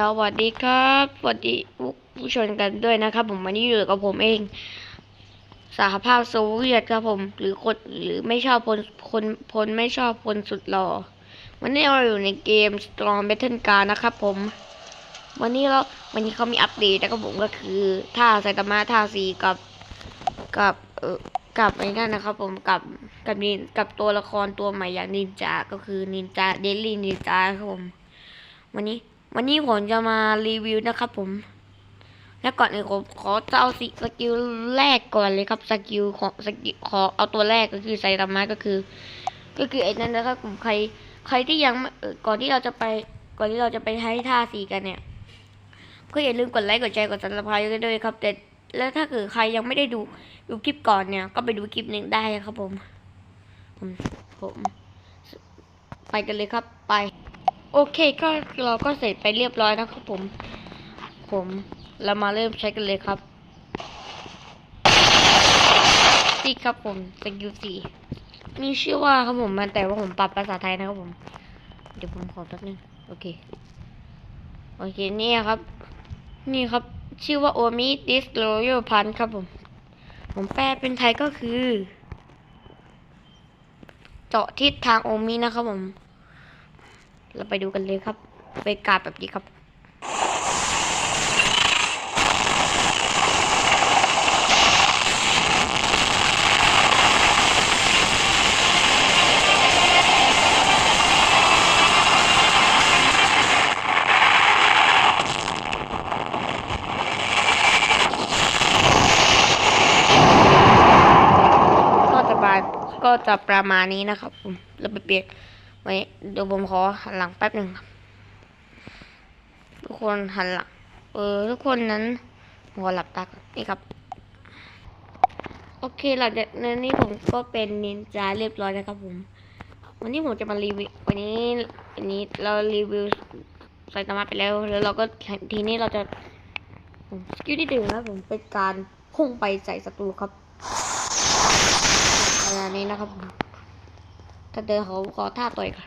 สวัสดีครับสวัสดีผู้ชมกันด้วยนะครับ ผมวันนี้อยู่กับผมเอง สหภาพโซเวียตครับผม หรือคนหรือไม่ชอบคนคนพลไม่ชอบคนสุดหล่อวันนี้เราอยู่ในเกม Strong Battle Car นะครับผม วันนี้เราวันนี้เขามีอัปเดตนะครับผมก็คือท่าไซตามะท่าสีกับกับเออกับไอ้นั่นนะครับ ผมกับกับนินกับตัวละครตัวใหม่อย่างนินจาก็คือนินจาเดลี่นินจาครับผม วันนี้ วันนี้ผมจะมารีวิวนะครับผม แล้วก่อนอื่นผมขอจะเอาสิสกิลแรกก่อนเลยครับสกิลของสกิลขอเอาตัวแรกก็คือไซตามะก็คือ ก็คือไอ้นั่นนะครับผมใคร ใครที่ยังก่อนที่เราจะไป ก่อนที่เราจะไปให้ท่าสีกันเนี่ยก็อย่าลืมกดไลค์กดแชร์กดซับสไครต์กันด้วยครับ แต่แล้วถ้าเกิดใครยังไม่ได้ดูดูคลิปก่อนเนี่ย ก็ไปดูคลิปหนึ่งได้ครับผม ผมผมไปกันเลยครับ โอเคก็เราก็เสร็จไปเรียบร้อยนะครับผม ผมเรามาเริ่มใช้กันเลยครับสี่ครับผมสกิลสี่มีชื่อว่าครับผมมันแต่ว่าผมปรับภาษาไทยนะครับผม เดี๋ยวผมขอแป๊บนึงโอเค โอเคนี่ครับ นี่ครับชื่อว่าโอมิดิสโรยพันครับผม ผมแปลเป็นไทยก็คือ เจาะทิศทางโอมินะครับผม เราไปดูกันเลยครับไปกาบแบบนี้ครับก็จะประก็จะประมาณนี้นะครับผมเราไปเปลี่ยน ไว้เดี๋ยวผมขอหันหลังแป๊บหนึ่งครับทุกคนหันหลัง เออ ทุกคนนั้นหัวหลับตานี่ครับ โอเคหลังจากนั้นนี่ผมก็เป็นนินจาเรียบร้อยนะครับผม วันนี้ผมจะมารีวิววันนี้วันนี้เรารีวิวไซตามะไปแล้ว แล้วเราก็ทีนี้เราจะสกิลที่หนึ่งนะผมเป็นการพุ่งไปใส่ศัตรูครับขนาดนี้นะครับผม ถ้าเดินเขาขอท่าต่อยค่ะ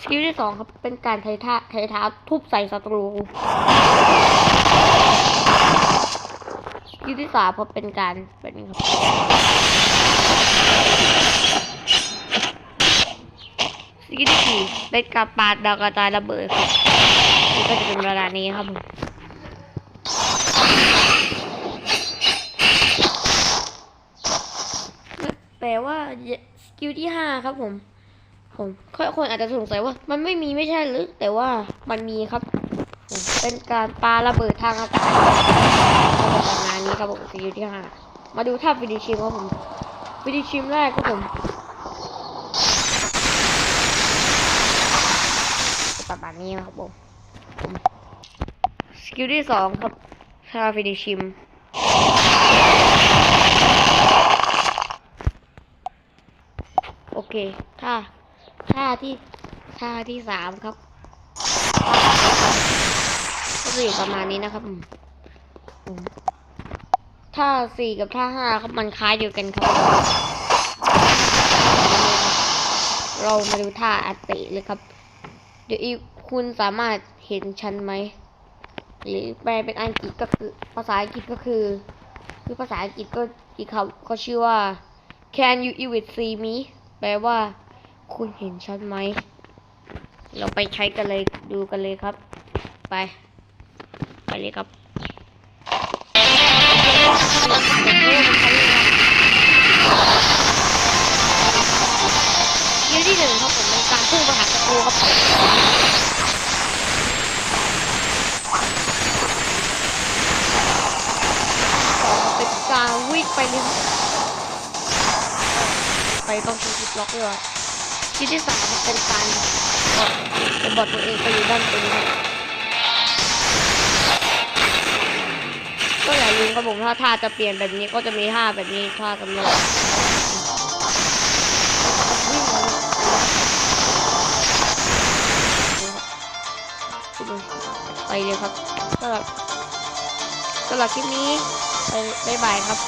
สกิลที่สองครับ เป็นการใช้ท่าใช้เท้าทุบใส่ศัตรูสกิลที่สามครับเป็นการแบบนี้ครับสกิลที่สี่เป็นการปาดดาวกระจายระเบิดครับนี่ก็จะเป็นเวลานี้ครับผม แต่ว่าสกิลที่ห้าครับผม ผมคนอาจจะสงสัยว่า มันไม่มีไม่ใช่หรือ แต่ว่ามันมีครับ เป็นการปาระเบิดทางอากาศประมาณนี้ครับผมสกิลที่ห้ามาดูท่าฟินิชิมครับผมฟินิชิมแรกครับผมประมาณนี้ครับผมผมสกิลที่สองครับท่าฟินิชิม โอ เคท่าท่าที่ท่าที่สามครับก็จะอยู่ประมาณนี้นะครับท่าสี่กับท่าห้าครับมันคล้ายเดียวกันครับ เรามาดูท่าอัตติเลยครับ เดี๋ยวอีคุณสามารถเห็นฉันไหม หรือแปลเป็นอังกฤษก็คือภาษาอังกฤษก็คือ คือภาษาอังกฤษก็อีกคำเขาชื่อว่า Can you even see me แปลว่า คุณเห็นฉันไหม เราไปใช้กันเลยดูกันเลยครับ ไป ไปเลยครับยืที่หนึ่งครับผมเป็นการพุ่งไปหาศัตรูครับเป็นการวิ่งไปเลยครับ ไปต้องชูจุดล็อกด้วยที่ที่สามเป็นการบอดเป็นบอดตัวเองไปอยู่ด้านบนครับก็อย่าลืมครับผมถ้าท่าจะเปลี่ยนแบบนี้ก็จะมีท่าแบบนี้ท่าสำรองไปเลยครับสำหรับสำหรับคลิปนี้ไปบ๊ายบายครับ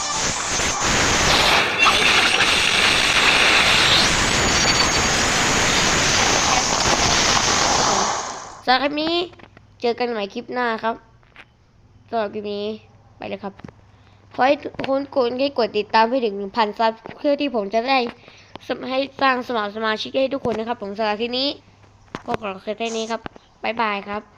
สำหรับคลิปนี้เจอกันใหม่คลิปหน้าครับสำหรับคลิปนี้ไปเลยครับ ขอให้ทุกคนกดให้กดติดตามให้ถึง1,000ซับเพื่อที่ผมจะได้ให้สร้างสมัครสมาชิกให้ทุกคนนะครับ ผมสำหรับคลิปนี้ก็ขอแค่นี้ครับบ๊ายบายครับ